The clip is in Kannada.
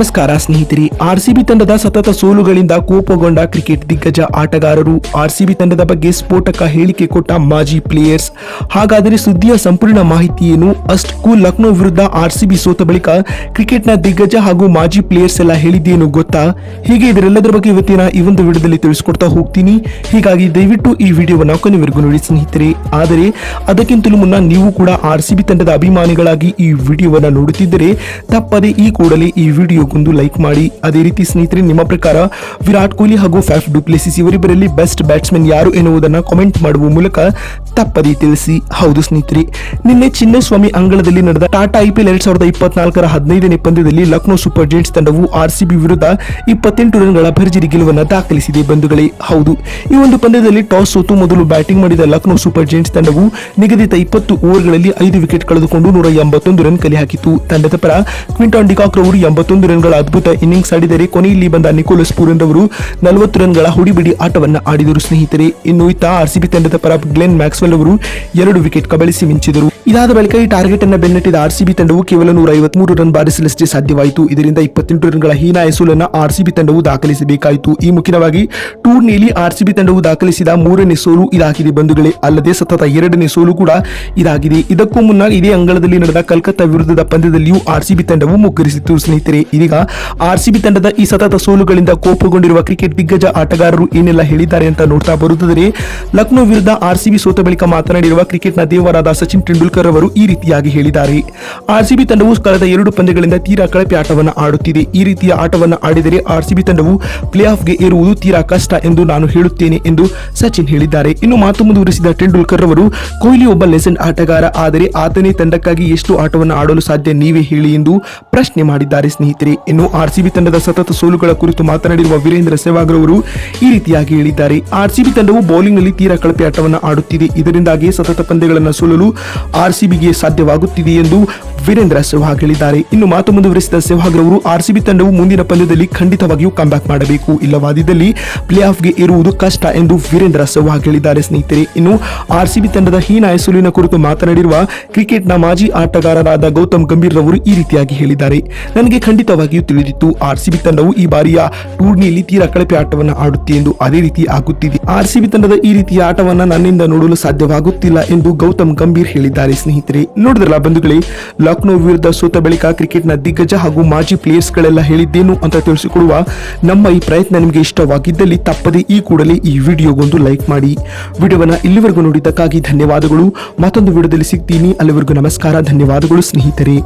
ನಮಸ್ಕಾರ ಸ್ನೇಹಿತರೆ ಆರ್ಸಿಬಿ ತಂಡದ ಸತತ ಸೋಲುಗಳಿಂದ ಕೋಪಗೊಂಡ ಕ್ರಿಕೆಟ್ ದಿಗ್ಗಜ ಆಟಗಾರರು ಆರ್ಸಿಬಿ ತಂಡದ ಬಗ್ಗೆ ಸ್ಫೋಟಕ ಹೇಳಿಕೆ ಕೊಟ್ಟ ಮಾಜಿ ಪ್ಲೇಯರ್ಸ್. ಹಾಗಾದರೆ ಸುದ್ದಿಯ ಸಂಪೂರ್ಣ ಮಾಹಿತಿ ಏನು? ಅಷ್ಟಕ್ಕೂ ಲಕ್ನೋ ವಿರುದ್ಧ ಆರ್ಸಿಬಿ ಸೋತ ಬಳಿಕ ಕ್ರಿಕೆಟ್ನ ದಿಗ್ಗಜ ಹಾಗೂ ಮಾಜಿ ಪ್ಲೇಯರ್ಸ್ ಎಲ್ಲ ಹೇಳಿದ್ದೇನು ಗೊತ್ತಾ? ಹೀಗೆ ಇದರೆಲ್ಲದರ ಬಗ್ಗೆ ಇವತ್ತಿನ ಈ ಒಂದು ವಿಡಿಯೋದಲ್ಲಿ ತಿಳಿಸ್ಕೊಡ್ತಾ ಹೋಗ್ತೀನಿ. ಹೀಗಾಗಿ ದಯವಿಟ್ಟು ಈ ವಿಡಿಯೋವನ್ನು ಕೊನೆವರೆಗೂ ನೋಡಿ ಸ್ನೇಹಿತರೆ. ಆದರೆ, ಅದಕ್ಕಿಂತಲೂ ಮುನ್ನ ನೀವು ಕೂಡ ಆರ್ಸಿಬಿ ತಂಡದ ಅಭಿಮಾನಿಗಳಾಗಿ ಈ ವಿಡಿಯೋವನ್ನು ನೋಡುತ್ತಿದ್ದರೆ, ತಪ್ಪದೆ ಈ ಕೂಡಲೇ ಈ ವಿಡಿಯೋಗೊಂದು ಲೈಕ್ ಮಾಡಿ. ಅದೇ ರೀತಿ ಸ್ನೇಹಿತರೆ, ನಿಮ್ಮ ಪ್ರಕಾರ ವಿರಾಟ್ ಕೊಹ್ಲಿ ಹಾಗೂ ಫ್ಯಾಫ್ ಡುಪ್ಲೆಸಿಸ್ ಇವರಿಬ್ಬರಲ್ಲಿ ಬೆಸ್ಟ್ ಬ್ಯಾಟ್ಸ್ಮನ್ ಯಾರು ಎನ್ನುವುದನ್ನು ಕಾಮೆಂಟ್ ಮಾಡುವ ಮೂಲಕ ತಪ್ಪದೇ ತಿಳಿಸಿ. ಹೌದು ಸ್ನೇಹಿತರೆ, ನಿನ್ನೆ ಚಿನ್ನಸ್ವಾಮಿ ಅಂಗಳದಲ್ಲಿ ನಡೆದ ಟಾಟಾ ಐಪಿಎಲ್ ಎರಡ್ ಸಾವಿರದ ಇಪ್ಪತ್ನಾಲ್ಕರ ಹದಿನೈದನೇ ಪಂದ್ಯದಲ್ಲಿ ಲಕ್ನೋ ಸೂಪರ್ ಜೈಂಟ್ಸ್ ತಂಡವು ಆರ್ಸಿಬಿ ವಿರುದ್ಧ ಇಪ್ಪತ್ತೆಂಟು ರನ್ಗಳ ಭರ್ಜರಿ ಗೆಲುವನ್ನು ದಾಖಲಿಸಿದೆ ಬಂಧುಗಳೇ. ಹೌದು, ಈ ಒಂದು ಪಂದ್ಯದಲ್ಲಿ ಟಾಸ್ ಸೋತು ಮೊದಲು ಬ್ಯಾಟಿಂಗ್ ಮಾಡಿದ ಲಕ್ನೋ ಸೂಪರ್ ಜೈಂಟ್ಸ್ ತಂಡವು ನಿಗದಿತ ಇಪ್ಪತ್ತು ಓವರ್ಗಳಲ್ಲಿ ಐದು ವಿಕೆಟ್ ಕಳೆದುಕೊಂಡು ನೂರ ಎಂಬತ್ತೊಂದು ರನ್ ಕಲೆ ಹಾಕಿತು ತಂಡದ ಪರ ಕ್ವಿಂಟಾನ್ ಡಿಕಾಕ್ರವರು ಎಂಬತ್ತೊಂದು ಎಂಬತ್ತೊಂದು ರನ್ಗಳ ಅದ್ಭುತ ಇನ್ನಿಂಗ್ಸ್ ಆಡಿದರೆ ಕೊನೆಯಲ್ಲಿ ಬಂದ ನಿಕೋಲಸ್ ಪೂರನ್ ಅವರು ನಲವತ್ತು ರನ್ಗಳ ಹುಡಿಬಿಡಿ ಆಟವನ್ನು ಆಡಿದರು. ಸ್ನೇಹಿತರೆ, ಇನ್ನು ಇತ್ತ ಆರ್ಸಿಬಿ ತಂಡದ ಪರ ಗ್ಲೆನ್ ಮ್ಯಾಕ್ಸ್ವೆಲ್ ಅವರು ಎರಡು ವಿಕೆಟ್ ಕಬಳಿಸಿ ಮಿಂಚಿದರು. ಇದಾದ ಬಳಿಕ ಈ ಟಾರ್ಗೆಟ್ ಅನ್ನು ಬೆನ್ನಟ್ಟಿದ ಆರ್ಸಿಬಿ ತಂಡವು ಕೇವಲ ನೂರ ಐವತ್ಮೂರು ರನ್ ಬಾರಿಸಲಷ್ಟೇ ಸಾಧ್ಯವಾಯಿತು. ಇದರಿಂದ ಇಪ್ಪತ್ತೆಂಟು ರನ್ಗಳ ಹೀನಾಯ ಸೋಲನ್ನು ಆರ್ಸಿಬಿ ತಂಡವು ದಾಖಲಿಸಬೇಕಾಯಿತು. ಈ ಮುಖ್ಯವಾಗಿ ಟೂರ್ನಿಯಲ್ಲಿ ಆರ್ಸಿಬಿ ತಂಡವು ದಾಖಲಿಸಿದ ಮೂರನೇ ಸೋಲು ಇದಾಗಿದೆ ಬಂಧುಗಳೇ. ಅಲ್ಲದೆ ಸತತ ಎರಡನೇ ಸೋಲು ಕೂಡ ಇದಾಗಿದೆ. ಇದಕ್ಕೂ ಮುನ್ನ ಇದೇ ಅಂಗಳದಲ್ಲಿ ನಡೆದ ಕಲ್ಕತ್ತಾ ವಿರುದ್ಧದ ಪಂದ್ಯದಲ್ಲಿಯೂ ಆರ್ಸಿಬಿ ತಂಡವು ಮುಗ್ಗರಿಸಿತು ಸ್ನೇಹಿತರೆ ಇದೀಗ ಆರ್ಸಿಬಿ ತಂಡದ ಈ ಸತತ ಸೋಲುಗಳಿಂದ ಕೋಪಗೊಂಡಿರುವ ಕ್ರಿಕೆಟ್ ದಿಗ್ಗಜ ಆಟಗಾರರು ಏನೆಲ್ಲ ಹೇಳಿದ್ದಾರೆ ಅಂತ ನೋಡ್ತಾ ಬರುತ್ತದೆ ಲಕ್ನೋ ವಿರುದ್ಧ ಆರ್ಸಿಬಿ ಸೋತ ಬಳಿಕ ಮಾತನಾಡಿರುವ ಕ್ರಿಕೆಟ್ನ ದೇವರಾದ ಸಚಿನ್ ತೆಂಡೂಲ್ಕರ್ ಅವರು ಈ ರೀತಿಯಾಗಿ ಹೇಳಿದ್ದಾರೆ. ಆರ್ಸಿಬಿ ತಂಡವು ಕಳೆದ ಎರಡು ಪಂದ್ಯಗಳಿಂದ ತೀರಾ ಕಳಪೆ ಆಟವನ್ನು ಆಡುತ್ತಿದೆ. ಈ ರೀತಿಯ ಆಟವನ್ನು ಆಡಿದರೆ ಆರ್ಸಿಬಿ ತಂಡವು ಪ್ಲೇ ಆಫ್ಗೆ ಏರುವುದು ತೀರಾ ಕಷ್ಟ ಎಂದು ನಾನು ಹೇಳುತ್ತೇನೆ ಎಂದು ಸಚಿನ್ ಹೇಳಿದ್ದಾರೆ. ಇನ್ನು ಮಾತು ಮುಂದುವರಿಸಿದ ತೆಂಡೂಲ್ಕರ್ ಅವರು, ಕೊಹ್ಲಿ ಒಬ್ಬ ಲೆಸೆಂಡ್ ಆಟಗಾರ, ಆದರೆ ಆತನೇ ತಂಡಕ್ಕಾಗಿ ಎಷ್ಟು ಆಟವನ್ನು ಆಡಲು ಸಾಧ್ಯ ನೀವೇ ಹೇಳಿ ಎಂದು ಪ್ರಶ್ನೆ ಮಾಡಿದ್ದಾರೆ ಸ್ನೇಹಿತರೆ. ಇನ್ನು ಆರ್ಸಿಬಿ ತಂಡದ ಸತತ ಸೋಲುಗಳ ಕುರಿತು ಮಾತನಾಡಿರುವ ವೀರೇಂದ್ರ ಸೆಹ್ವಾಗ್ ಅವರು ಈ ರೀತಿಯಾಗಿ ಹೇಳಿದ್ದಾರೆ. ಆರ್ಸಿಬಿ ತಂಡವು ಬೌಲಿಂಗ್ನಲ್ಲಿ ತೀರಾ ಕಳಪೆ ಆಟವನ್ನು ಆಡುತ್ತಿದೆ. ಇದರಿಂದಾಗಿ ಸತತ ಪಂದ್ಯಗಳನ್ನು ಸೋಲಲು ಆರ್ಸಿಬಿಗೆ ಸಾಧ್ಯವಾಗುತ್ತಿದೆ ಎಂದು ವೀರೇಂದ್ರ ಸೆಹ್ವಾಗ್ ಹೇಳಿದ್ದಾರೆ. ಇನ್ನು ಮಾತು ಮುಂದುವರಿಸಿದ ಸೆಹ್ವಾಗ್ ಅವರು ಆರ್ಸಿಬಿ ತಂಡವು ಮುಂದಿನ ಪಂದ್ಯದಲ್ಲಿ ಖಂಡಿತವಾಗಿಯೂ ಕಂಬ್ಯಾಕ್ ಮಾಡಬೇಕು. ಇಲ್ಲವಾದಿದ್ದಲ್ಲಿ ಪ್ಲೇ ಆಫ್ಗೆ ಇರುವುದು ಕಷ್ಟ ಎಂದು ವೀರೇಂದ್ರ ಸೆಹ್ವಾಗ್ ಹೇಳಿದ್ದಾರೆ ಸ್ನೇಹಿತರೆ. ಇನ್ನು ಆರ್ಸಿಬಿ ತಂಡದ ಹೀನಾಯ ಸುಲಿನ ಕುರಿತು ಮಾತನಾಡಿರುವ ಕ್ರಿಕೆಟ್ನ ಮಾಜಿ ಆಟಗಾರರಾದ ಗೌತಮ್ ಗಂಭೀರ್ ರವರು ಈ ರೀತಿಯಾಗಿ ಹೇಳಿದ್ದಾರೆ. ನನಗೆ ಖಂಡಿತವಾಗಿಯೂ ತಿಳಿದಿತ್ತು ಆರ್ಸಿಬಿ ತಂಡವು ಈ ಬಾರಿಯ ಟೂರ್ನಿಯಲ್ಲಿ ತೀರಾ ಕಳಪೆ ಆಟವನ್ನು ಆಡುತ್ತೆ ಎಂದು. ಅದೇ ರೀತಿ ಆಗುತ್ತಿದೆ. ಆರ್ಸಿಬಿ ತಂಡದ ಈ ರೀತಿಯ ಆಟವನ್ನು ನನ್ನಿಂದ ನೋಡಲು ಸಾಧ್ಯವಾಗುತ್ತಿಲ್ಲ ಎಂದು ಗೌತಮ್ ಗಂಭೀರ್ ಹೇಳಿದ್ದಾರೆ ಸ್ನೇಹಿತರೆ. ನೋಡಿದ್ರಲ್ಲ ಬಂಧುಗಳೇ ಲಕ್ನೋ ವಿರುದ್ಧ ಸೋತ ಬಳಿಕ ಕ್ರಿಕೆಟ್ನ ದಿಗ್ಗಜ ಹಾಗೂ ಮಾಜಿ ಪ್ಲೇಯರ್ಸ್ ಗಳೆಲ್ಲ ಹೇಳಿದ್ದೇನು ಅಂತ ತಿಳಿಸಿಕೊಡುವ ನಮ್ಮ ಈ ಪ್ರಯತ್ನ ನಿಮಗೆ ಇಷ್ಟವಾಗಿದ್ದಲ್ಲಿ ತಪ್ಪದೆ ಈ ಕೂಡಲೇ ಈ ವಿಡಿಯೋಗೊಂದು ಲೈಕ್ ಮಾಡಿ. ವಿಡಿಯೋವನ್ನು ಇಲ್ಲಿವರೆಗೂ ನೋಡಿದ್ದಕ್ಕಾಗಿ ಧನ್ಯವಾದಗಳು. ಮತ್ತೊಂದು ವಿಡಿಯೋದಲ್ಲಿ ಸಿಗ್ತೀನಿ. ಅಲ್ಲಿವರೆಗೂ ನಮಸ್ಕಾರ. ಧನ್ಯವಾದಗಳು ಸ್ನೇಹಿತರೆ.